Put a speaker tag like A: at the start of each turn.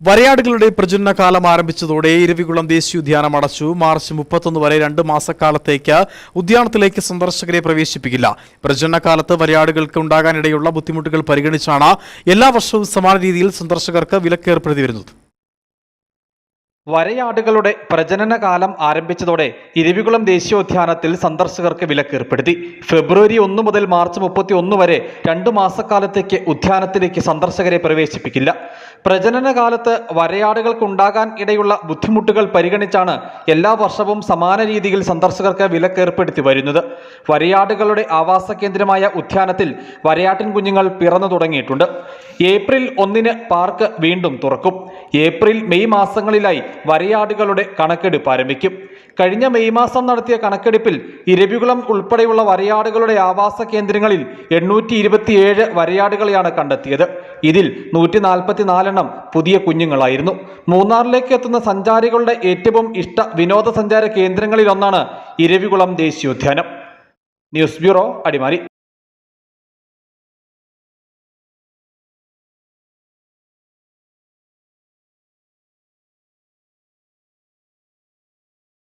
A: വരയാടുകളുടെ പ്രജനന കാലം ആരംഭിച്ചതോടെ ഇരവികുളം ദേശീയോദ്യാനം അടച്ചു. മാർച്ച് മുപ്പത്തൊന്ന് വരെ രണ്ട് മാസക്കാലത്തേക്ക് ഉദ്യാനത്തിലേക്ക് സന്ദർശകരെ പ്രവേശിപ്പിക്കില്ല. പ്രജനന കാലത്ത് വരയാടുകൾക്ക് ഉണ്ടാകാനിടയുള്ള ബുദ്ധിമുട്ടുകൾ പരിഗണിച്ചാണ് എല്ലാ വർഷവും സമാന രീതിയിൽ സന്ദർശകർക്ക് വിലക്കേർപ്പെടുത്തി വരുന്നത്.
B: വരയാടുകളുടെ പ്രജനനകാലം ആരംഭിച്ചതോടെ ഇരവികുളം ദേശീയോദ്യാനത്തിൽ സന്ദർശകർക്ക് വിലക്കേർപ്പെടുത്തി. ഫെബ്രുവരി ഒന്ന് മുതൽ മാർച്ച് മുപ്പത്തി ഒന്ന് വരെ രണ്ടു മാസക്കാലത്തേക്ക് ഉദ്യാനത്തിലേക്ക് സന്ദർശകരെ പ്രവേശിപ്പിക്കില്ല. പ്രജനനകാലത്ത് വരയാടുകൾക്കുണ്ടാകാൻ ഇടയുള്ള ബുദ്ധിമുട്ടുകൾ പരിഗണിച്ചാണ് എല്ലാ വർഷവും സമാന രീതിയിൽ സന്ദർശകർക്ക് വിലക്കേർപ്പെടുത്തി വരുന്നത്. വരയാടുകളുടെ ആവാസ കേന്ദ്രമായ ഉദ്യാനത്തിൽ വരയാട്ടിൻ കുഞ്ഞുങ്ങൾ പിറന്നു തുടങ്ങിയിട്ടുണ്ട്. ഏപ്രിൽ ഒന്നിന് പാർക്ക് വീണ്ടും തുറക്കും. ഏപ്രിൽ മെയ് മാസങ്ങളിലായി വരയാടുകളുടെ കണക്കെടുപ്പ് ആരംഭിക്കും. കഴിഞ്ഞ മെയ് മാസം നടത്തിയ കണക്കെടുപ്പിൽ ഇരവികുളം ഉൾപ്പെടെയുള്ള വരയാടുകളുടെ ആവാസ കേന്ദ്രങ്ങളിൽ എണ്ണൂറ്റി ഇരുപത്തിയേഴ് വരയാടുകളെയാണ് കണ്ടെത്തിയത്. ഇതിൽ നൂറ്റി നാൽപ്പത്തിനാലെണ്ണം പുതിയ കുഞ്ഞുങ്ങളായിരുന്നു. മൂന്നാറിലേക്ക് എത്തുന്ന സഞ്ചാരികളുടെ ഏറ്റവും ഇഷ്ട വിനോദസഞ്ചാര കേന്ദ്രങ്ങളിലൊന്നാണ് ഇരവികുളം ദേശീയോദ്യാനം. News bureau Adimali.